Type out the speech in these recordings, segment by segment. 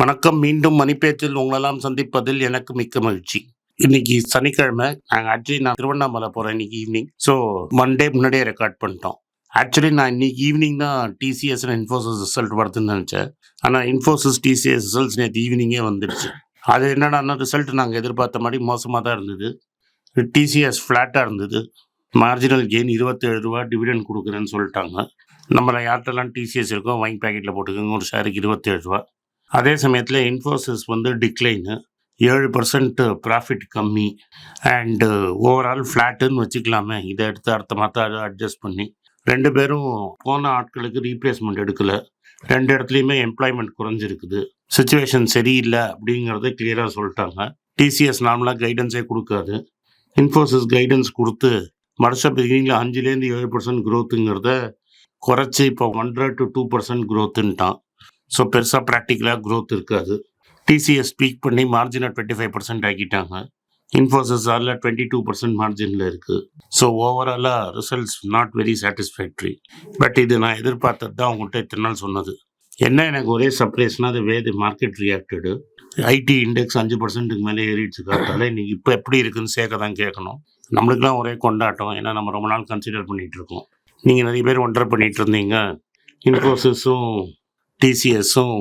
வணக்கம். மீண்டும் மணிப்பேச்சில் உங்களெல்லாம் சந்திப்பதில் எனக்கு மிக்க மகிழ்ச்சி. இன்னைக்கு சனிக்கிழமை நாங்கள் ஆக்சுவலி நான் திருவண்ணாமலை போகிறேன் இன்னைக்கு ஈவினிங் ஸோ மண்டே முன்னாடியே ரெக்கார்ட் பண்ணிட்டோம். ஆக்சுவலி நான் இன்னைக்கு ஈவினிங் தான் டிசிஎஸ் இன்ஃபோசிஸ் ரிசல்ட் வருதுன்னு நினச்சேன். ஆனால் இன்ஃபோசிஸ் டிசிஎஸ் ரிசல்ட்ஸ் நேற்று ஈவினிங்கே வந்துடுச்சு அது என்னடான்னா ரிசல்ட் நாங்கள் எதிர்பார்த்த மாதிரி மோசமாக தான் இருந்தது. டிசிஎஸ் ஃப்ளாட்டாக இருந்தது. மார்ஜினல் கெயின் இருபத்தேழு ரூபா டிவிடெண்ட் கொடுக்குறேன்னு சொல்லிட்டாங்க. நம்மளை யார்கிட்டலாம் டிசிஎஸ் இருக்கோ வாங்கி பேக்கெட்டில் போட்டுக்கோங்க. ஒரு ஷேருக்கு இருபத்தேழு ரூபா. அதே சமயத்தில் இன்ஃபோசிஸ் வந்து டிக்ளைனு ஏழு பர்சன்ட் ப்ராஃபிட் கம்மி அண்டு ஓவரால் ஃப்ளாட்டுன்னு வச்சுக்கலாமே. இதை எடுத்து அடுத்த மாதம் அட்ஜஸ்ட் பண்ணி. ரெண்டு பேரும் போன ஆட்களுக்கு ரீப்ளேஸ்மெண்ட் எடுக்கலை. ரெண்டு இடத்துலையுமே எம்ப்ளாய்மெண்ட் குறைஞ்சிருக்குது. சுச்சுவேஷன் சரியில்லை அப்படிங்கிறத கிளியராக சொல்லிட்டாங்க. டிசிஎஸ் நார்மலாக கைடன்ஸே கொடுக்காது. இன்ஃபோசிஸ் கைடன்ஸ் கொடுத்து வருஷ பிகினிங்கில் அஞ்சுலேருந்து ஏழு பர்சன்ட் க்ரோத்துங்கிறத குறைச்சி இப்போ ஒன்றரை டு டூ பர்சன்ட் க்ரோத்துன்ட்டான் ஸோ பெருசாக ப்ராக்டிக்கலாக க்ரோத் இருக்காது. டிசிஎஸ் ஸ்பீக் பண்ணி மார்ஜினை டுவெண்ட்டி ஃபைவ் பர்சன்ட் ஆக்கிட்டாங்க. இன்ஃபோசிஸ் அதில் டுவெண்ட்டி டூ பர்சன்ட் மார்ஜினில் இருக்குது ஸோ ஓவராலாக results not very satisfactory but இது நான் எதிர்பார்த்தது தான் உங்கள்கிட்ட இத்தனை நாள் சொன்னது. என்ன எனக்கு ஒரே சர்ப்ரைஸ்னால் அது வேது மார்க்கெட் ரியாக்டடு ஐடி இண்டெக்ஸ் அஞ்சு பர்சன்ட்டுக்கு மேலே ஏறிடுச்சு. காத்தால இன்னைக்கு இப்போ எப்படி இருக்குன்னு சேர்க்க தான் கேட்கணும். நம்மளுக்குலாம் ஒரே கொண்டாட்டம். ஏன்னா நம்ம ரொம்ப நாள் கன்சிடர் பண்ணிகிட்டு இருக்கோம். நீங்கள் நிறைய பேர் ஒன்றரை பண்ணிகிட்டு இருந்தீங்க. இன்ஃபோசிஸும் டிசிஎஸும்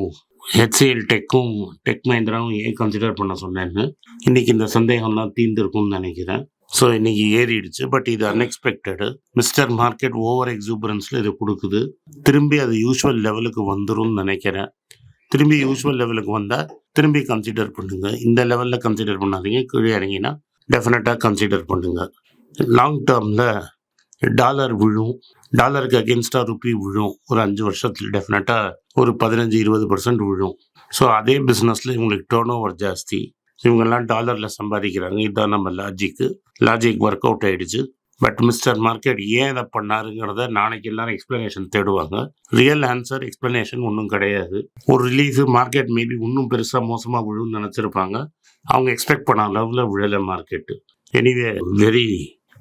ஹெச்சிஎல் டெக்கும் டெக் மஹிந்திராவும் ஏன் கன்சிடர் பண்ண சொன்னேன்னு இன்னைக்கு இந்த சந்தேகம்லாம் தீர்ந்துருக்கும்னு நினைக்கிறேன். ஸோ இன்னைக்கு ஏறிடுச்சு. பட் இது அன்எக்ஸ்பெக்டடு மிஸ்டர் மார்க்கெட் ஓவர் எக்ஸூபரன்ஸில் இது கொடுக்குது. திரும்பி அது யூஸ்வல் லெவலுக்கு வந்துரும்னு நினைக்கிறேன். திரும்பி யூஸ்வல் லெவலுக்கு வந்தால் திரும்பி கன்சிடர் பண்ணுங்க. இந்த லெவலில் கன்சிடர் பண்ணாதீங்க. கீழே இறங்கினா டெஃபினட்டாக கன்சிடர் பண்ணுங்க. லாங் டேர்மில் டாலர் விழும். டாலருக்கு அகேன்ஸ்டாக ருப்பி விழும். ஒரு அஞ்சு வருஷத்தில் டெஃபினட்டாக ஒரு பதினஞ்சு இருபது பர்சன்ட் விழும். ஸோ அதே பிஸ்னஸில் இவங்களுக்கு டேர்ன் ஓவர் ஜாஸ்தி. இவங்கெல்லாம் டாலரில் சம்பாதிக்கிறாங்க. இதுதான் நம்ம லாஜிக்கு லாஜிக் ஒர்க் அவுட் ஆகிடுச்சு பட் மிஸ்டர் மார்க்கெட் ஏன் இதை பண்ணாருங்கிறத நாளைக்கு எல்லாரும் எக்ஸ்ப்ளனேஷன் தேடுவாங்க. ரியல் ஆன்சர் எக்ஸ்ப்ளனேஷன் ஒன்றும் கிடையாது. ஒரு ரிலீஃப் மார்க்கெட் மேபி இன்னும் பெருசாக மோசமாக விழுன்னு நினச்சிருப்பாங்க. அவங்க எக்ஸ்பெக்ட் பண்ண அளவில் விழலை market anyway very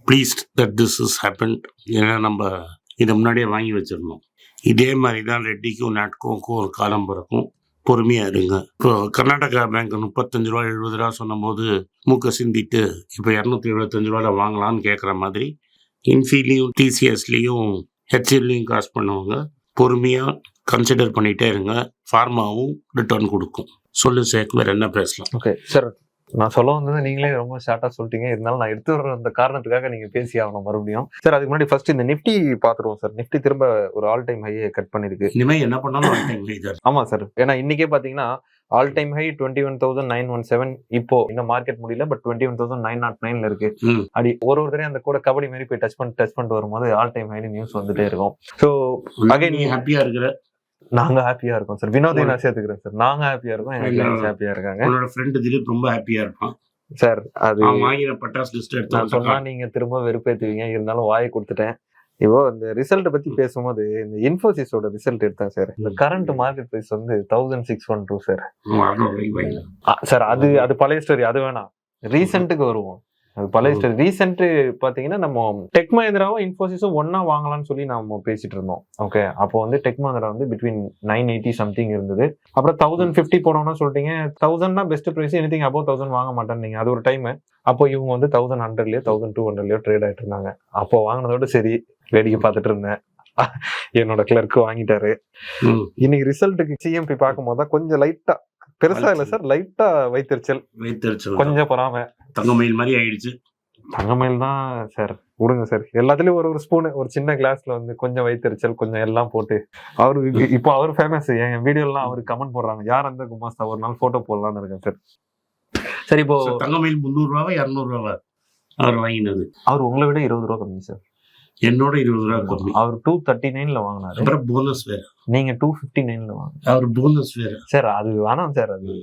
pleased that this is happen ஏன்னா நம்ம இதை முன்னாடியே வாங்கி வச்சிருந்தோம். இதே மாதிரி தான் ரெட்டிக்கும் நாட்கோக்கும் ஒரு காலம் பிறக்கும். பொறுமையாக இருங்க. இப்போ கர்நாடகா பேங்க் முப்பத்தஞ்சு ரூபா எழுபது ரூபா சொன்னபோது மூக்க சிந்திட்டு இப்போ இரநூத்தி எழுபத்தஞ்சு ரூபாயில் வாங்கலாம்னு கேட்குற மாதிரி இன்ஃபீலையும் டிசிஎஸ்லேயும் ஹெச்எல்லையும் காசு பண்ணுவாங்க. பொறுமையாக கன்சிடர் பண்ணிகிட்டே இருங்க. ஃபார்மாவும் ரிட்டர்ன் கொடுக்கும். சொல்லு சேக் வேறு என்ன பேசலாம்? ஓகே சார் நான் சொல்ல வந்தது நீங்களே ரொம்ப ஷார்ட்டா சொல்லிட்டீங்க. இருந்தாலும் நான் எடுத்து வர அந்த காரணத்துக்காக நீங்க பேசி ஆகணும் மறுபடியும். சார் அதுக்கு முன்னாடி ஃபர்ஸ்ட் இந்த நிஃப்டி பாத்துருவோம் சார் நிஃப்டி திரும்ப ஒரு ஆல் டைம் ஹையை கட் பண்ணிருக்கு. இனிமேல் என்ன பண்ணாலும் one time leader. ஆமா சார் ஏன்னா இன்னைக்கே பாத்தீங்கன்னா all time high twenty one thousand nine one seven இப்போ இந்த மார்க்கெட் முடியல but twenty one thousand nine nought நைன்ல இருக்கு அப்படி ஒரு ஒரு தடவை அந்த கூட கபடி மாதிரி போய் டச் பண்ணி டச் பண்ணிட்டு வரும்போது ஆல் டைம் ஹைனு நியூஸ் வந்துட்டே இருக்கும். ஸோ Again, நீ ஹாப்பியாக இருக்கிற நாங்க ஹாப்பியா இருக்கோம் சார் வினோதை நான் சேர்த்துக்கிறேன் சார் நாங்க ஹாப்பியா இருக்கோம் clients ஹாப்பியா இருக்காங்க. உன்னோட ஃப்ரெண்டு திலீப் ரொம்ப ஹாப்பியாக இருப்பான். சார் அது வாங்கின பட்டாஸ் லிஸ்ட் எடுத்து சொன்னா. நீங்க திரும்ப வெறுப்பேத்துவீங்க இருந்தாலும் வாயை கொடுத்துட்டேன். இப்போ இந்த ரிசல்ட் பத்தி பேசும்போது இந்த இன்ஃபோசிஸோட ரிசல்ட் எடுத்தேன் சார் இந்த கரண்ட் மார்க்கெட் பிரைஸ் வந்து thousand six one two sir. Sir அது அது பழைய ஸ்டோரி அது வேணாம். ரீசெண்ட்டுக்கு வருவோம். பழைய ஸ்டோரி ரீசெண்ட் பாத்தீங்கன்னா நம்ம டெக் மஹிந்திராவும் இன்ஃபோசிஸும் ஒண்ணா வாங்கலாம்னு சொல்லி நம்ம பேசிட்டு இருந்தோம். ஓகே அப்போ வந்து டெக் மஹிந்திரா வந்து பிட்வீன் நைன் எயிட்டி சம்திங் இருந்தது. அப்புறம் தௌசண்ட் ஃபிஃப்டி போனோம்னா சொல்லிட்டீங்க. தௌசண்ட்னா best price anything above thousand வாங்க மாட்டேன் அது ஒரு டைம் அப்போ இவங்க வந்து தௌசண்ட் ஹண்ட்ரட்லயோ தௌசண்ட் டூ ஹண்ட்ரட்லயோ ட்ரேட் ஆயிட்டு இருந்தாங்க. அப்போ வாங்கினதோட சரி வேடிக்கை பார்த்துட்டு இருந்தேன். என்னோட கிளர்க்கு வாங்கிட்டாரு. இன்னைக்கு ரிசல்ட்டுக்கு சிஎம்பி பார்க்கும்போது தான் கொஞ்சம் லைட்டா பெருசா இல்ல சார் லைட்டா வைத்தறிச்சல் வைத்தறிச்சல் கொஞ்சம் பொறாம. தங்கமயில் மாதிரி ஆயிடுச்சு. தங்கமயில் தான் சார் விடுங்க சார். எல்லாத்துலயும் ஒரு ஒரு ஸ்பூன் ஒரு சின்ன கிளாஸ்ல வந்து கொஞ்சம் வைத்தறிச்சல் கொஞ்சம் எல்லாம் போட்டு. அவரு இப்போ அவர் ஃபேமஸ் என் வீடியோலாம் அவரு கமெண்ட் போடுறாங்க. யார் அந்த குமாஸ்தா? ஒரு நாள் போட்டோ போடலாம்னு இருக்கேன் சார். சரி இப்போ தங்கமயில் முந்நூறு ரூபாவா இரநூறு ரூபாவா அவர் வாங்கினது? அவர் உங்களை விட இருபது ரூபா கம்மி சார். என்னோட இருபது ரூபா கம்மி. அவர் டூ தேர்ட்டி நைன்ல வாங்கினாரு. அப்புறம் போனஸ் வேற. நீங்க டூ ஃபிஃப்டி நைன்ல வாங்க. அவர் போனஸ் வேற. சார் அது வேணாம் சார் அது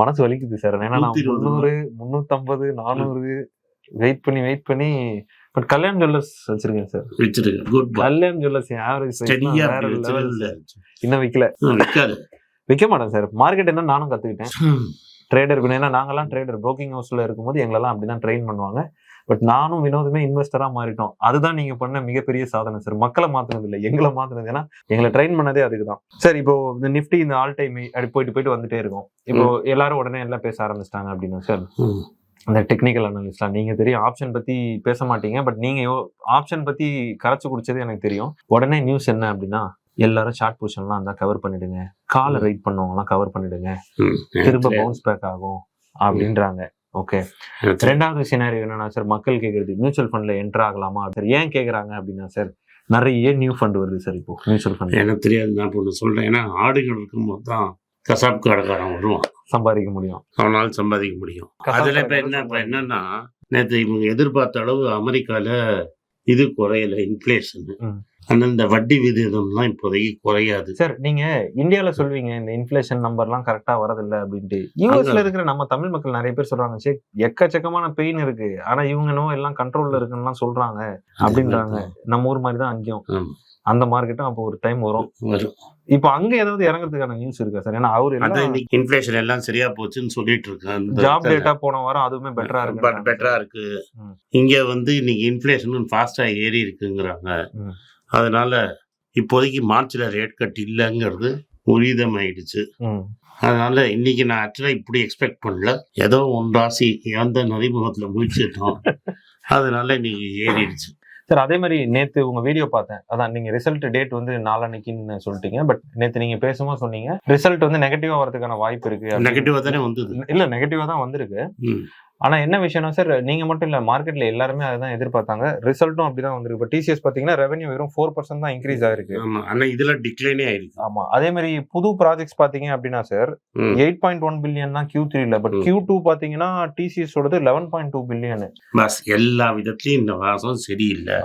மனசு வலிக்குது சார். ஏன்னா நான். முந்நூறு முந்நூத்தம்பது நானூறு வெயிட் பண்ணி வெயிட் பண்ணி பட் கல்யாண் ஜுவல்லர்ஸ் வச்சிருக்கேன் சார். வச்சிருக்க குட் கல்யாண் ஜுவல்லர்ஸ் ஆவரேஜ் இன்னும் விக்கல. நிக்காது விற்க மாட்டேன் சார். மார்க்கெட் என்ன நானும் கத்துக்கிட்டேன். ட்ரேடர் ஏன்னா நாங்கெல்லாம் ட்ரேடர் broking ஹவுஸ்ல இருக்கும்போது எங்களெல்லாம் அப்படிதான் ட்ரெயின் பண்ணுவாங்க. பட் நானும் வினோதுமே இன்வெஸ்டரா மாறிட்டோம். அதுதான் நீங்க பண்ண மிகப்பெரிய சாதனை சார். மக்களை மாத்துனது இல்லை எங்களை மாத்துனது. ஏன்னா எங்களை ட்ரெயின் பண்ணதே அதுக்கு தான் சார் இப்போ இந்த நிஃப்டி இந்த ஆல் டைம் அப்படி போயிட்டு போயிட்டு வந்துட்டே இருக்கும். இப்போ எல்லாரும் உடனே எல்லாம் பேச ஆரம்பிச்சிட்டாங்க அப்படின்னா சார். அந்த டெக்னிக்கல் அனலிஸ்ட்லாம் நீங்க தெரியும் ஆப்ஷன் பத்தி பேச மாட்டீங்க. பட் நீங்க ஆப்ஷன் பத்தி கரைச்சு குடிச்சது எனக்கு தெரியும். உடனே நியூஸ் என்ன அப்படின்னா எல்லாரும் ஷார்ட் பொசிஷன்லாம் இருந்தா கவர் பண்ணிடுங்க. காலை ரைட் பண்ணவங்கலாம் கவர் பண்ணிடுங்க. திரும்ப பவுன்ஸ் பேக் ஆகும் அப்படின்றாங்க. ஓகே ரெண்டாவது சினாரியோ என்னன்னா சார் மக்கள் கேக்குறது மியூச்சுவல் ஃபண்ட்ல என்டர் ஆகலாமா? சார் ஏன் கேக்குறாங்க அப்படின்னா சார் நிறைய நியூ ஃபண்ட் வருது சார் இப்போ மியூச்சுவல் ஃபண்ட் எனக்கு தெரியாது நான் இப்போ ஒன்று சொல்றேன். ஏன்னா ஆடுகள் இருக்கும்போது தான் கசாப் கடைக்காரன் வருவான். சம்பாதிக்க முடியும். அவனால் சம்பாதிக்க முடியும். அதுல இப்ப என்ன இப்ப என்னன்னா நேற்று இவங்க எதிர்பார்த்த அளவு அமெரிக்கால இது குறையல இன்ஃபிளேஷன் ம். ஆனா இந்த வட்டி விகிதம்லாம் இப்போதைக்கு குறையாது. சார் நீங்க இந்தியால சொல்வீங்க இந்த இன்ஃபிளேஷன் நம்பர்லாம் கரெக்டா வரதில்ல அப்படின்ட்டு. யூஎஸ்ல இருக்கிற நம்ம தமிழ் மக்கள் நிறைய பேர் சொல்றாங்க சே எக்கச்சக்கமான பெயின் இருக்கு. ஆனா இவங்க நோ எல்லாம் கண்ட்ரோல்ல இருக்குன்னு சொல்றாங்க அப்படின்றாங்க. நம்ம ஊர் மாதிரி தான் அங்கேயும். அந்த மார்க்கெட்டும் அப்போ ஒரு டைம் வரும். வரும். இப்போ அங்க ஏதாவது இறங்குறதுக்கான நியூஸ் இருக்கா சார் ஏன்னா அவர் இன்ஃபிளேஷன் எல்லாம் சரியா போச்சுன்னு சொல்லிட்டு இருக்கேன் ஜாப் டேட்டா போன வாரம் அதுவுமே பெட்டரா பட் இருக்கு பெட்டரா இருக்கு. இங்க வந்து இன்னைக்கு இன்ஃபிளேஷன் ஃபாஸ்டா ஏறி இருக்குங்கிறாங்க. அதனால இப்போதைக்கு மார்ச்ல ரேட் கட் இல்லைங்கிறது உரிதம் ஆயிடுச்சு ம். அதனால இன்னைக்கு நான் ஆக்சுவலா இப்படி எக்ஸ்பெக்ட் பண்ணல. ஏதோ ஒன் ராசி அந்த நதிமுகத்துல முடிச்சிட்டோம் அதனால இன்னைக்கு ஏறிடுச்சு. சார் அதே மாதிரி நேத்து உங்க வீடியோ பார்த்தேன். அதான் நீங்க ரிசல்ட் டேட் வந்து நாளான்னைக்குன்னு சொல்லிட்டீங்க. பட் நேத்து நீங்க பேசும்போது சொன்னீங்க ரிசல்ட் வந்து நெகட்டிவா வரதுக்கான வாய்ப்பு இருக்கு அப்படின்னு. நெகட்டிவா தானே வந்தது? இல்ல நெகட்டிவா தான் வந்திருக்கு. ம். ஆனா என்ன விஷயம்னா சார் நீங்க மட்டும் இல்ல மார்க்கெட்ல எல்லாருமே அதான் எதிர்பார்த்தாங்க. ரிசல்ட்டும் அப்படிதான் வந்திருக்கு. இப்போ டிசிஎஸ் பாத்தீங்கன்னா ரெவன்யூ வெறும் ஃபோர் பர்சன்ட் தான் இன்க்ரீஸ் ஆயிருக்கு. ஆமா. ஆனா இதுல டிக்ளைனே ஆயிருக்கு. ஆமா. அதே மாதிரி புது ப்ராஜெக்ட்ஸ் பாத்தீங்க அப்படின்னா sir. Eight point one billion தான் கியூ த்ரீல பட். கியூ டூ பாத்தீங்கன்னா டிசிஎஸ் ஓடது லெவன் பாயிண்ட் டூ பில்லியன் பஸ் எல்லா விதத்திலயும் இந்த வாசம் சரியில்லை.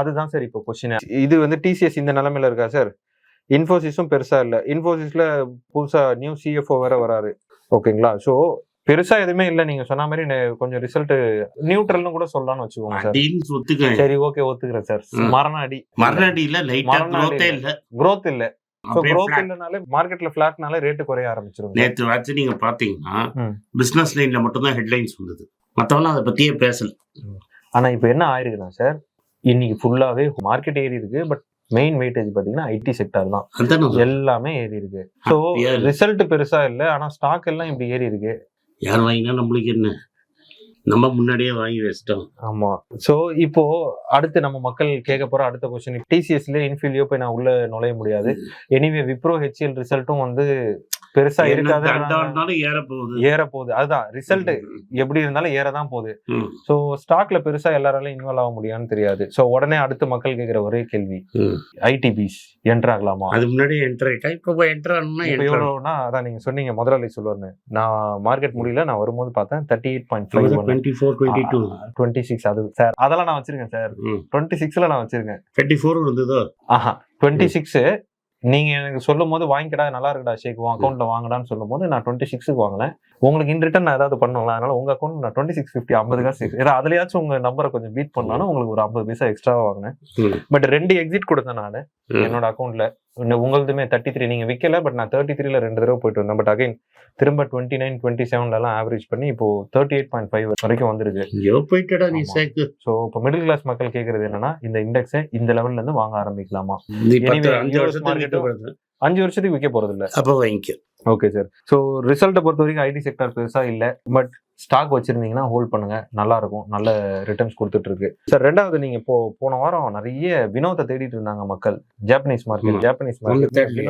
அதுதான் சார் இப்போ கொஸ்டின் இது வந்து டிசிஎஸ் இந்த நிலைமையில இருக்கா சார் இன்ஃபோசிஸும் பெருசா இல்ல. இன்ஃபோசிஸ்ல புதுசா நியூ சிஎஃப்ஓ வேற வராரு. ஓகேங்களா சோ பெருசா எதுவுமே இல்ல. நீங்க சொன்ன மாதிரி கொஞ்சம் ரிசல்ட் நியூட்ரல்னு கூட சொல்லலாம்னு வச்சுக்கோங்க சார் அப்படின்னு ஒத்துக்க சரி ஓகே ஒத்துக்கிறேன் சார் ம். மரண அடி. இல்ல லைட்டா மறுநாடி growth-ஏ இல்ல. growth இல்ல. சோ அப்படியே growth flat. இல்லனாலே மார்க்கெட்ல ஃபிளாட்னால ரேட் குறைய ஆரம்பிச்சிரும் நேத்து வாட்சி நீங்க பாத்தீங்கன்னா. பிசினஸ் லைன்ல மட்டும்தான் ஹெட்லைன்ஸ் வந்தது. மத்தவங்க அதை பத்தியே பேசல. ஆனா இப்போ என்ன ஆயிருக்குன்னா சார் இன்னைக்கு ஃபுல்லாவே மார்க்கெட் ஏறி இருக்கு. பட் மெயின் வெயிட்டேஜ் பாத்தீங்கன்னா ஐடி செக்டார் தான். எல்லாமே ஏறி இருக்கு. இருக்கு. ரிசல்ட் பெருசா இல்ல. ஆனா ஸ்டாக் எல்லாம் இப்படி ஏறி இருக்கு. யார் வாங்கினா நம்மளுக்கு என்ன? நம்ம முன்னாடியே வாங்கி வச்சிட்டோம். ஆமா. சோ இப்போ அடுத்து நம்ம மக்கள் கேட்க போற அடுத்த கொஸ்டின் டிசிஎஸ்ல இன்ஃபீல்யோ போய் நான் உள்ள நுழைய முடியாது. எனிவே விப்ரோ ஹெச்எல் ரிசல்ட்டும் வந்து பெருசா இருக்காது ஏற போகுது ஏற போகுது. அதுதான் ரிசல்ட் எப்படி இருந்தாலும் ஏற தான் போகுது சோ ஸ்டாக்ல பெருசா எல்லாராலையும் இன்வால்வ் ஆக முடியான்னு தெரியாது. சோ உடனே அடுத்து மக்கள் கேட்கிற ஒரே கேள்வி. ஐடிபிஸ் என்டர் ஆகலாமா? அது முன்னாடி என்டர் ஆயிட்டா இப்ப என்டர் என்டர் எவ்வளவுனா அதான் நீங்க சொன்னீங்க முதலாளி சொல்லுவாருன்னு. நான் மார்க்கெட் முடியல நான் வரும்போது பார்த்தேன் thirty eight point five twenty four twenty two twenty six அது சார் அதெல்லாம் நான் வச்சிருக்கேன் சார் டுவெண்ட்டி சிக்ஸ்ல நான் வச்சிருக்கேன். டுவெண்ட்டி ஃபோர் இருந்ததோ ஆஹா டுவெண்ட்டி சிக்ஸ் நீங்க எனக்கு சொல்லும் போது வாங்கிக்கடா நல்லா இருக்குடா ஷேக். உன் அக்கௌண்ட்ல வாங்கடான்னு சொல்லும் போது நான் டுவெண்ட்டி சிக்ஸுக்கு வாங்கினேன். உங்களுக்கு இன் ரிட்டர்ன் நான் ஏதாவது பண்ணுவேன் அதனால உங்க அக்கௌண்ட் நான் டுவெண்ட்டி சிக்ஸ் ஃபிஃப்டி ஐம்பது காசு ஏன்னா அதுலயாச்சும் உங்க நம்பரை கொஞ்சம் பீட் பண்ணாலும் உங்களுக்கு ஒரு ஐம்பது பைசா எக்ஸ்ட்ரா வாங்கினேன். பட் ரெண்டு எக்ஸிட் கொடுத்தேன் நான். என்னோட அக்கௌண்ட்ல உங்களுதுமே தேர்ட்டி த்ரீ நீங்க விற்கல பட் நான் தேர்ட்டி த்ரீல ரெண்டு தடவை போயிட்டு வந்தேன். பட் அகைன் திரும்ப டுவெண்ட்டி நைன் டுவெண்ட்டி செவன்ல எல்லாம் ஆவரேஜ் பண்ணி இப்போ தேர்ட்டி எயிட் பாயிண்ட் ஃபைவ் வரைக்கும் வந்திருக்கு ஸோ இப்போ மிடில் கிளாஸ் மக்கள் கேட்கறது என்னன்னா இந்த இண்டெக்ஸை இந்த லெவல்ல இருந்து வாங்க ஆரம்பிக்கலாமா? அஞ்சு வருஷத்துக்கு விற்க போறது. இல்ல அப்ப வாங்கிக்க. ஓகே சார் ஸோ ரிசல்ட்டை பொறுத்த வரைக்கும் ஐடி செக்டர் பெருசா இல்ல. பட் ஸ்டாக் வச்சிருந்தீங்கன்னா ஹோல்ட் பண்ணுங்க. நல்லா இருக்கும். நல்ல ரிட்டர்ன்ஸ் கொடுத்துட்டு இருக்கு சார் ரெண்டாவது நீங்க இப்போ போன வாரம் நிறைய வினோத்தை தேடிட்டு இருந்தாங்க மக்கள். Japanese market. ஜாப்பனீஸ் மார்க்கெட்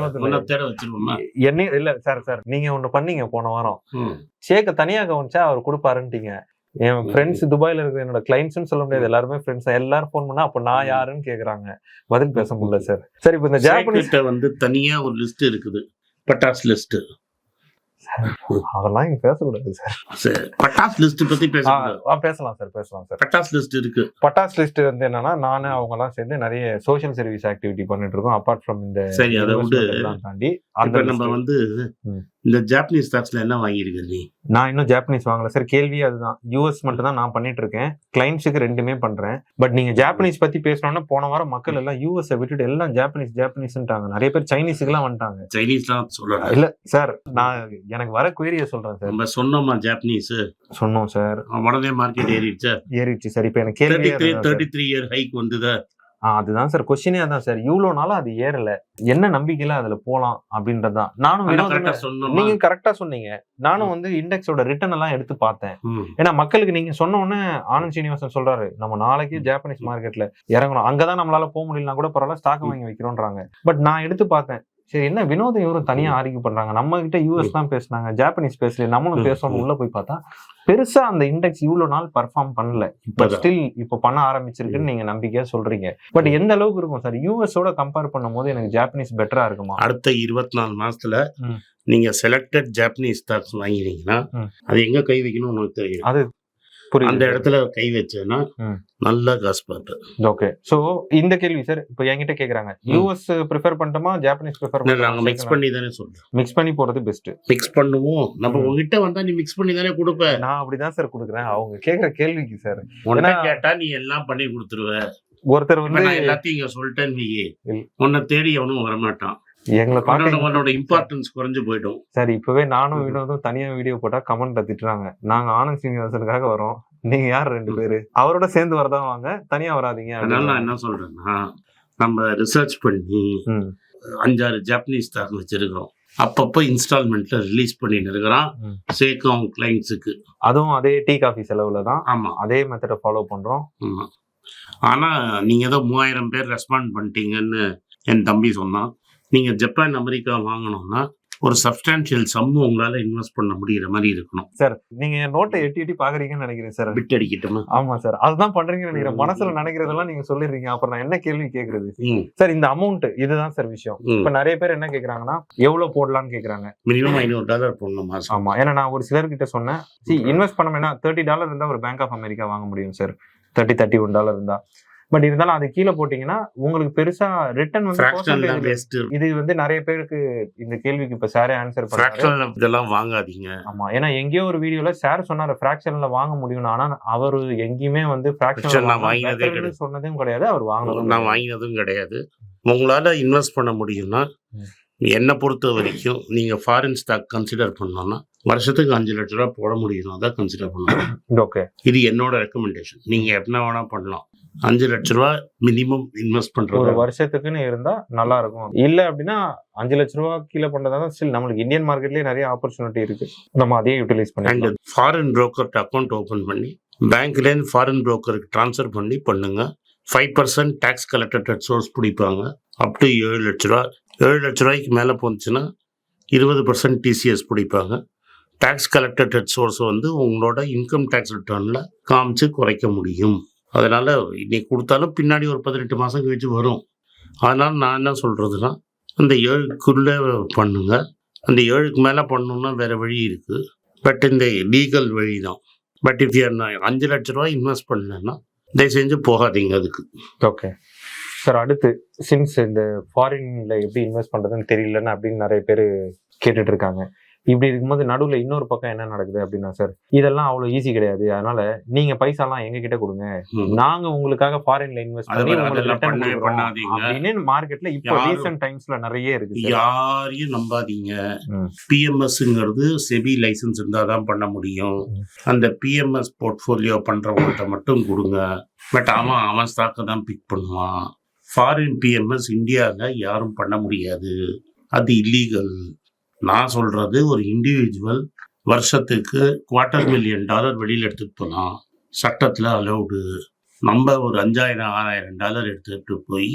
என்ன இல்ல சார் சார் நீங்க ஒண்ணு பண்ணீங்க போன வாரம். ம். ஷேக்க தனியா கவனிச்சா அவர் கொடுப்பாருன்ட்டீங்க. என் ஃப்ரெண்ட்ஸ் துபாயில இருக்கிற என்னோட கிளைண்ட்ஸ்னு சொல்ல முடியாது. எல்லாருமே ஃப்ரெண்ட்ஸ் எல்லாரும் ஃபோன் பண்ணா அப்ப நான் யாருன்னு கேக்குறாங்க. பதில் பேச முடியல சார் சரி இப்போ இந்த ஜாப்பனீஸ் வந்து தனியா ஒரு லிஸ்ட் இருக்குது. பட்டாஸ் லிஸ்ட் அதெல்லாம் பேசக்கூடாது சார். பட்டாஸ் லிஸ்ட் பத்தி ஆ, பேசலாம் சார் பேசலாம் சார். பட்டாஸ் லிஸ்ட் இருக்கு. பட்டாஸ் லிஸ்ட் வந்து என்னன்னா நானு அவங்க எல்லாம் சேர்ந்து நிறைய சோஷியல் சர்வீஸ் ஆக்டிவிட்டி பண்ணிட்டு இருக்கோம் அப்பார்ட் ஃப்ரம் இந்த சரி, அதை விட்டு தாண்டி. அந்த நம்ம வந்து. இந்த ஜாப்பனீஸ் ஸ்டாக்ஸ்ல என்ன வாங்கியிருக்க நீ? நான் இன்னும் ஜாப்பனீஸ் வாங்கல. சார் கேள்வியே அதுதான். யூஎஸ் மட்டும் தான் நான் பண்ணிட்டு இருக்கேன் கிளைண்ட்ஸுக்கு ரெண்டுமே பண்றேன். பட் நீங்க ஜாப்பனீஸ் பத்தி பேசணும்னா போன வாரம் மக்கள் எல்லாம் யூஎஸ் விட்டுட்டு எல்லாம் ஜாப்பனீஸ் ஜாப்பனீஸ்ன்றாங்க நிறைய பேர் சைனீஸுக்கு வந்துட்டாங்க. சைனீஸ்லாம் சொல்லல இல்ல சார் நான் எனக்கு வர குவேரிய சொல்றேன் சார். நம்ம சொன்னோமா ஜாப்பனீஸ் சொன்னோம் சார். உடனே மார்க்கெட் ஏறிடுச்சு? ஏறிடுச்சு சார். இப்போ எனக்கு தேர்ட்டி கேள்வி three thirty three year hike வந்ததா? அதுதான் சார். கொஸ்டினே அதான் சார். இவ்வளவு நாளா அது ஏறல. என்ன நம்பிக்கையில அதுல போலாம் அப்படின்றதுதான் நானும் வினோதமே- கரெக்டா சொன்னோமா நீங்க கரெக்டா சொன்னீங்க. நானும் வந்து இண்டெக்ஸோட ரிட்டர்ன் எல்லாம் எடுத்து பார்த்தேன். ஏன்னா மக்களுக்கு நீங்க சொன்ன உடனே ஆனந்த் சீனிவாசன் சொல்றாரு நம்ம நாளைக்கு ஜாப்பனீஸ் மார்க்கெட்ல இறங்கணும். அங்கதான் நம்மளால போக முடியலனா கூட பரவாயில்ல ஸ்டாக் வாங்கி வைக்கிறோம்ன்றாங்க பட் நான் எடுத்து பார்த்தேன். சரி என்ன வினோதம் இவரும் தனியா ஆர்கியூ பண்றாங்க? நம்ம கிட்ட யூஎஸ் தான் பேசுனாங்க. ஜாப்பனீஸ் பேசல நம்மளும் பேசணும். உள்ள போய் பார்த்தா பெருசா அந்த இண்டெக்ஸ் இவ்வளவு நாள் பர்ஃபார்ம் பண்ணல இப்பதான். ஸ்டில் இப்போ பண்ண ஆரம்பிச்சிருக்குன்னு நீங்க நம்பிக்கையா சொல்றீங்க பட் எந்த அளவுக்கு இருக்கும் சார் யூஎஸோட கம்பேர் பண்ணும்போது எனக்கு ஜாப்பனீஸ் பெட்டரா இருக்குமா அடுத்த இருபத்தி நாலு மாசத்துல. நீங்க செலக்டட் ஜாப்பனீஸ் ஸ்டாக்ஸ் வாங்கினீங்கன்னா. அது எங்க கை வைக்கணும் உனக்கு தெரியும் அது அந்த இடத்துல கை வச்சேன்னா. நல்லா காசு பார்த்து ஓகே. சோ இந்த கேள்வி சார் இப்போ என்கிட்ட கேக்குறாங்க. யூஎஸ் ப்ரிஃபர் பண்ணட்டுமா? ஜாப்பனீஸ் ப்ரிஃபர் நாங்க மிக்ஸ் பண்ணி தானே சொல்றோம் மிக்ஸ் பண்ணி போறது பெஸ்ட் மிக்ஸ் பண்ணுவோம். நம்ம. உங்ககிட்ட வந்தா நீ மிக்ஸ் பண்ணி தானே கொடுப்ப. நான் அப்படிதான் சார் கொடுக்குறேன். அவங்க கேக்குற கேள்விக்கு சார். உன்கிட்ட ஏன்னா- கேட்டா நீ எல்லாம் பண்ணி கொடுத்துருவ. ஒருத்தர் வந்து நான் எல்லாத்தையும் இங்க சொல்லிட்டேன்னு வையே ம். உன்னை தேடி எவனும் வரமாட்டான். எங்களை பார்க்க இம்பார்ட்டன்ஸ் குறைஞ்சு போயிடும். சார் இப்பவே நானும். வினோதும் தனியா வீடியோ போட்டா கமெண்ட்ல திட்டுறாங்க. நாங்க ஆனந்த் சீனிவாசனுக்காக வரோம். நீங்க யார் ரெண்டு பேரு? அவரோட சேர்ந்து வரதான் வாங்க. தனியா வராதீங்க அதனால நான். என்ன சொல்றேன்னா நம்ம ரிசர்ச் பண்ணி. அஞ்சாறு ஜாப்பனீஸ் ஸ்டாக் வச்சிருக்கிறோம். அப்பப்போ இன்ஸ்டால்மெண்ட்ல ரிலீஸ் பண்ணிட்டு இருக்கிறான். சேர்க்கும் கிளைண்ட்ஸுக்கு அதுவும் அதே டீ காஃபி செலவுல தான். ஆமா. அதே மெத்தடை ஃபாலோ பண்றோம். ஆனா நீங்க ஏதோ மூவாயிரம் பேர் ரெஸ்பாண்ட் பண்ணிட்டீங்கன்னு என் தம்பி சொன்னான். நீங்க ஜப்பான் அமெரிக்கா வாங்கணும்னா ஒரு சப்ஸ்டான்ஷியல் சம்மு உங்களால இன்வெஸ்ட் பண்ண முடியற மாதிரி இருக்கணும். சார் நீங்க நோட்டை எட்டி எட்டி பாக்குறீங்கன்னு நினைக்கிறேன் சார். பிட் அடிக்கட்டுமா? ஆமா சார். அதுதான் பண்றீங்கன்னு நினைக்கிறேன். மனசுல நினைக்கிறதெல்லாம் நீங்க சொல்லிடுறீங்க. அப்புறம் நான் என்ன கேள்வி கேக்குறது? சார் இந்த அமௌண்ட் இதுதான் சார் விஷயம். இப்ப நிறைய பேர் என்ன கேக்குறாங்கன்னா எவ்வளவு போடலாம்னு கேக்குறாங்க. மினிமம் ஐநூறு டாலர் போடணும் ஆமா. ஏன்னா நான் ஒரு சிலர்கிட்ட சொன்னேன். சி இன்வெஸ்ட் பண்ண வேணா தேர்ட்டி டாலர் இருந்தா ஒரு பேங்க் ஆஃப் அமெரிக்கா வாங்க முடியும் sir. Thirty thirty one dollar இருந்தா. பட் இருந்தாலும் அது கீழே போட்டீங்கன்னா உங்களுக்கு பெருசா ரிட்டர்ன் வந்து இது வந்து நிறைய பேருக்கு இந்த கேள்விக்கு இப்ப சாரே ஆன்சர் பண்ணாரு. இதெல்லாம் வாங்காதீங்க. ஆமா ஏன்னா எங்கேயோ ஒரு வீடியோல சார் சொன்னாரு ஃபிராக்ஷன்ல வாங்க முடியும் ஆனா அவரு எங்கேயுமே வந்து ஃபிராக்ஷன் வாங்கினதே கிடையாது. சொன்னதும் கிடையாது அவர் வாங்கினதும் நான் வாங்கினதும் கிடையாது. உங்களால இன்வெஸ்ட் பண்ண முடியும்னா. என்னை பொறுத்த வரைக்கும் நீங்க ஃபாரின் ஸ்டாக் கன்சிடர் பண்ணோம்னா வருஷத்துக்கு அஞ்சு லட்ச ரூபா போட முடியும் அதான் கன்சிடர் பண்ணணும். ஓகே இது என்னோட ரெக்கமெண்டேஷன் நீங்க என்ன வேணா பண்ணலாம். அஞ்சு லட்ச ரூபா மினிமம் இன்வெஸ்ட் ஒரு பண்றது வருஷத்துக்குன்னு இருந்தா நல்லா இருக்கும் இல்ல அப்படின்னா அஞ்சு லட்ச ரூபா கீழே பண்றதா ஸ்டில் நம்மளுக்கு இந்தியன் மார்க்கெட்லயே நிறைய ஆப்பர்ச்சுனிட்டி இருக்கு. நம்ம அதையே யூட்டிலைஸ் அண்ட் பண்ணிக்கலாம் ஃபாரின் புரோக்கர்கிட்ட அக்கௌண்ட் ஓபன் பண்ணி பேங்க்லேருந்து ஃபாரின் புரோக்கருக்கு ட்ரான்ஸ்ஃபர் பண்ணி பண்ணுங்க. Five percent tax collected source பிடிப்பாங்க. அப் டு ஏழு லட்ச ரூபா. ஏழு லட்ச ரூபாய்க்கு மேலே போச்சுன்னா இருபது பர்சன்ட் டிசிஎஸ் பிடிப்பாங்க. டேக்ஸ் கலெக்டட் சோர்ஸ் வந்து உங்களோட இன்கம் டேக்ஸ் ரிட்டர்னில் காமிச்சு குறைக்க முடியும். அதனால் இன்னைக்கு கொடுத்தாலும் பின்னாடி ஒரு பதினெட்டு மாதம் கழிச்சு வரும். அதனால் நான் என்ன சொல்கிறதுனா அந்த ஏழுக்குள்ளே பண்ணுங்கள் அந்த ஏழுக்கு மேலே பண்ணணுன்னா வேறு வழி இருக்குது பட் இந்த லீகல் வழி தான் பட் இஃப் அஞ்சு லட்ச ரூபாய் இன்வெஸ்ட் பண்ணலன்னா தயவு செஞ்சு போகாதீங்க அதுக்கு. ஓகே சார் அடுத்து சின்ஸ் இந்த ஃபாரின்ல எப்படி இன்வெஸ்ட் பண்ணுறதுன்னு தெரியலன்னு அப்படின்னு நிறைய பேர் கேட்டுட்டு இருக்காங்க. இப்படி இருக்கும்போது நடுவுல இன்னொரு பக்கம் என்ன நடக்குது அப்படின்னா சார் இதெல்லாம் அவ்வளவு ஈஸி கிடையாது. அதனால நீங்க பைசாலாம் எங்க கிட்ட கொடுங்க. நாங்க உங்களுக்காக ஃபாரின்ல இன்வெஸ்ட் பண்ணி உங்களுக்கு. அப்படின்னு மார்க்கெட்ல இப்போ ரீசெண்ட் டைம்ஸ்ல நிறைய இருக்கு யாரையும் நம்பாதீங்க. பிஎம்எஸ்ங்கிறது செபி லைசன்ஸ் இருந்தால் தான் பண்ண முடியும். அந்த பிஎம்எஸ் போர்ட்ஃபோலியோ பண்ணுறவங்கள்ட்ட மட்டும் கொடுங்க. பட் அவன் அவன் ஸ்டாக்கை தான் பிக் பண்ணுவான். ஃபாரின் பிஎம்எஸ் இந்தியாவில் யாரும் பண்ண முடியாது. அது இல்லீகல் நான் சொல்றது ஒரு இண்டிவிஜுவல் வருஷத்துக்கு குவார்ட்டர் மில்லியன் டாலர் வெளியில் எடுத்துகிட்டு போகலாம் சட்டத்தில் அலௌடு நம்ம ஒரு அஞ்சாயிரம் ஆறாயிரம் டாலர் எடுத்துகிட்டு போய்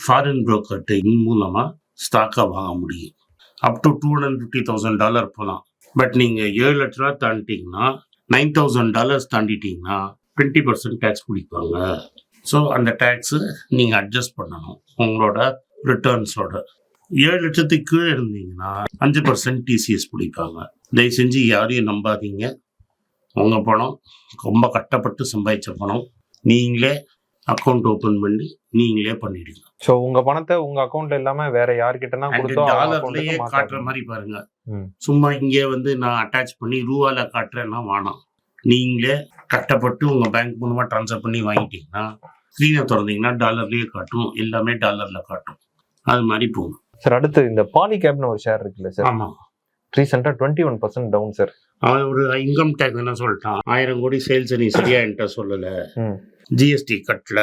ஃபாரின் புரோக்கர்கிட்ட இன் மூலமாக ஸ்டாக்கை வாங்க முடியும். Up to two hundred fifty thousand dollar போகலாம் பட் நீங்கள் ஏழு லட்ச ரூபா தாண்டிட்டீங்கன்னா நைன் தௌசண்ட் டாலர்ஸ் தாண்டிட்டீங்கன்னா டுவெண்ட்டி பர்சன்ட் டேக்ஸ் பிடிப்பாங்க ஸோ அந்த டேக்ஸு நீங்கள் அட்ஜஸ்ட் பண்ணணும். உங்களோட ரிட்டர்ன்ஸோட ஏழு லட்சத்துக்கு கீழே இருந்தீங்கன்னா அஞ்சு பர்சன்ட் டிசிஎஸ் பிடிப்பாங்க. தயவு செஞ்சு யாரையும் நம்பாதீங்க. உங்கள் பணம் ரொம்ப கஷ்டப்பட்டு சம்பாதிச்ச பணம் நீங்களே அக்கௌண்ட் ஓப்பன் பண்ணி நீங்களே பண்ணிடுங்க. ஸோ உங்க பணத்தை உங்க அக்கௌண்ட்ல இல்லாம வேற யார்கிட்டனா கொடுத்தோம் டாலர்லயே காட்டுற. மாதிரி பாருங்க. சும்மா இங்கே வந்து நான் அட்டாச் பண்ணி ரூபால காட்டுறேன்னா வேணாம். நீங்களே கஷ்டப்பட்டு உங்க பேங்க் மூலமா ட்ரான்ஸ்ஃபர் பண்ணி வாங்கிட்டீங்கன்னா ஸ்க்ரீனை திறந்தீங்கன்னா டாலர்லயே காட்டும். எல்லாமே டாலர்ல காட்டும். அது மாதிரி போகும். சார் அடுத்து இந்த பாலி கேப்னு ஒரு ஷேர் இருக்குல்ல சார் ஆமா. ரீசெண்டா twenty one percent down sir அவன் ஒரு இன்கம் டேக்ஸ் என்ன சொல்லிட்டான்? ஆயிரம் கோடி சேல்ஸ் நீ சரியா என்கிட்ட சொல்லல. ஜிஎஸ்டி கட்டல.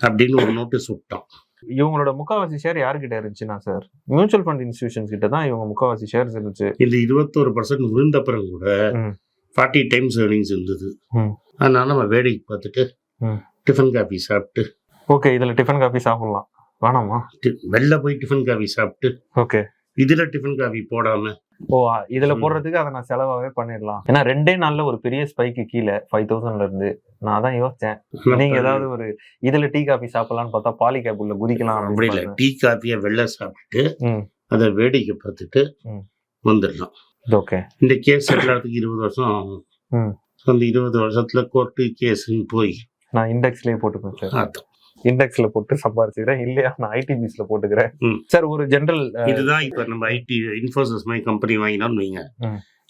அப்படின்னு ஒரு நோட்டீஸ் விட்டான். இவங்களோட முக்காவாசி ஷேர் யார்கிட்ட இருந்துச்சுன்னா சார் மியூச்சுவல் ஃபண்ட் இன்ஸ்டிடியூஷன்ஸ் கிட்ட தான் இவங்க முக்காவாசி ஷேர்ஸ் இருந்துச்சு. இந்த இருபத்தோரு பர்சன்ட் விழுந்த பிறகு கூட. ஃபார்ட்டி டைம்ஸ் ஏர்னிங்ஸ் இருந்தது. அதனால நம்ம வேடிக்கை பார்த்துட்டு. டிஃபன் காஃபி சாப்பிட்டு ஓகே இதுல டிஃபன் காஃபி சாப்பிடலாம். வேணாமா வெளில போய் டிஃபன் காஃபி சாப்பிட்டு ஓகே. இதுல டிஃபன் காஃபி போடாம ஓ இதுல. போடுறதுக்கு அதை நான் செலவாவே பண்ணிடலாம். ஏன்னா ரெண்டே நாள்ல ஒரு பெரிய ஸ்பைக்கு கீழே ஃபைவ் தௌசண்ட்ல இருந்து நான் அதான் யோசிச்சேன். நீங்க ஏதாவது ஒரு இதுல டீ காஃபி சாப்பிடலாம்னு பார்த்தா பாலி கேப் உள்ள குதிக்கலாம் அப்படி இல்லை. டீ காஃபியை வெளில சாப்பிட்டு. அதை வேடிக்கை பார்த்துட்டு. வந்துடலாம். ஓகே இந்த கேஸ் ஆகிறதுக்கு இருபது வருஷம் அந்த இருபது வருஷத்துல கோர்ட்டு கேஸ்ன்னு போய் நான் இண்டெக்ஸ்லயே போட்டுப்பேன் சார். இண்டெக்ஸ்ல போட்டு சம்பாரிச்சுக்கிறேன் இல்லையா? நான் ஐடிபிஸ்ல போட்டுக்கிறேன். ம். சார் ஒரு ஜென்ரல் இதுதான் இப்ப நம்ம ஐடி இன்ஃபோசிஸ் மாதிரி கம்பெனி வாங்கினோம்னு வைங்க.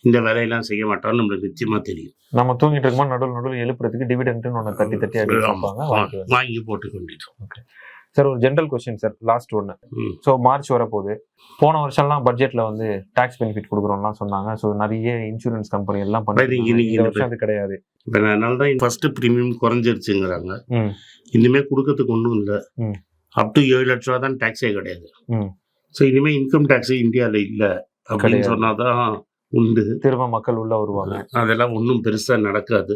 இந்த வேலையெல்லாம் செய்ய மாட்டோம்னு நம்மளுக்கு நிச்சயமா தெரியும். நம்ம தூங்கிட்டு இருக்கோம் நடுவில் நடுவில் எழுப்புறதுக்கு டிவிடெண்ட்னு ஒன்று தட்டி தட்டி அடி ஆமா. கொடுப்பாங்க வாங்கிக்குவேன் வாங்கி போட்டு கொண்டிட்டோம் சார் ஒரு ஜென்ரல் கொஸ்டின் சார் லாஸ்ட் ஒன்று. ஸோ மார்ச் வரப்போகுது. போன வருஷம்லாம் பட்ஜெட்ல வந்து டாக்ஸ் பெனிஃபிட் கொடுக்குறோம்லாம் சொன்னாங்க. ஸோ நிறைய இன்சூரன்ஸ் கம்பெனி எல்லாம் But பண்ணி இன்னைக்கு இந்த இந்த வருஷம் அது கிடையாது. இப்ப அதனால தான் ஃபர்ஸ்ட் ப்ரீமியம் குறைஞ்சிருச்சுங்கிறாங்க. ம். இனிமே கொடுக்கறதுக்கு ஒன்றும் இல்லை. அப் டு ஏழு லட்ச ரூபா தான் டேக்ஸே கிடையாது. ஸோ இனிமே இன்கம் டேக்ஸ் இந்தியாவில் இல்லை அப்படின்னு கிடையாது. சொன்னாதான் உண்டு. திரும்ப மக்கள் உள்ள வருவாங்க. அதெல்லாம் ஒன்றும் பெருசா நடக்காது.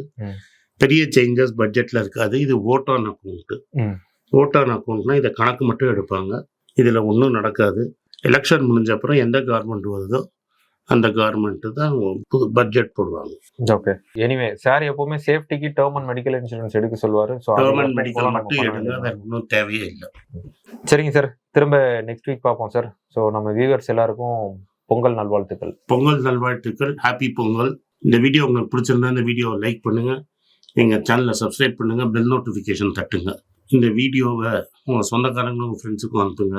பெரிய சேஞ்சஸ் பட்ஜெட்ல இருக்காது. இது ஓட் ஆன் அக்கௌண்ட் ம். ஓட் ஆன் அக்கௌண்ட்னா இதை கணக்கு மட்டும் எடுப்பாங்க. இதுல ஒன்றும் நடக்காது. எலெக்ஷன் முடிஞ்ச அப்புறம் எந்த கவர்மெண்ட் வருதோ அந்த கவர்மெண்ட் தான் புது பட்ஜெட் போடுவாங்க. ஓகே எனிவே சார் எப்பவுமே சேஃப்டிக்கு டேர்ம் அண்ட் மெடிக்கல் இன்சூரன்ஸ் எடுக்க சொல்லுவாரு. ஸோ கவர்மெண்ட் மெடிக்கல் மட்டும் எடுங்க வேற ஒன்றும் தேவையே இல்லை. சரிங்க சார் திரும்ப நெக்ஸ்ட் வீக் பார்ப்போம் சார் ஸோ நம்ம வியூவர்ஸ் எல்லாருக்கும் பொங்கல் நல்வாழ்த்துக்கள். பொங்கல் நல்வாழ்த்துக்கள். ஹாப்பி பொங்கல். இந்த வீடியோ உங்களுக்கு பிடிச்சிருந்தா இந்த வீடியோவை லைக் பண்ணுங்க. எங்க சேனலை சப்ஸ்கிரைப் பண்ணுங்க. பெல் நோட்டிஃபிகேஷன் தட்டுங்க. இந்த வீடியோவை உங்க சொந்தக்காரங்களும் ஃப்ரெண்ட்ஸுக்கும் அனுப்புங்க.